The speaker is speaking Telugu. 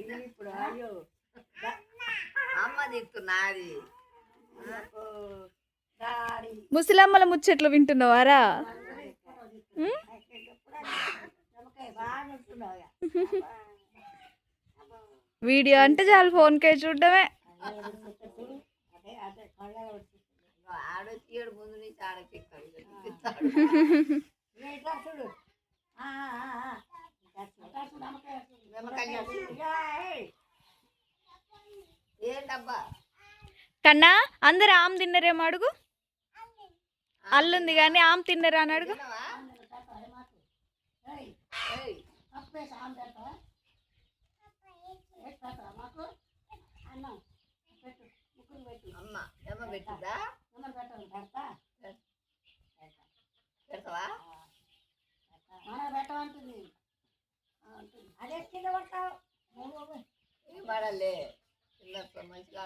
ఇది ఇప్పుడు అయ్యో. అమ్మ దిక్కున్నది ముసలమ్మల ముచ్చట్లు వింటున్నావారా. వీడియో అంటే చాలు ఫోన్కే చూడడమే. అదే కన్నా అందరు ఆమె తిన్నరేమో అడుగు. అల్లుంది కానీ ఆమె తిన్నరా అని అడుగు. తిన్నావా? ఏయ్, ಅದೇ ಕಿಲೋ ಬರ್ತಾವ ನೋಡುವ ಮಾಡಲ್ಲೇ ಇಲ್ಲ ಸಮಸ್ಯೆ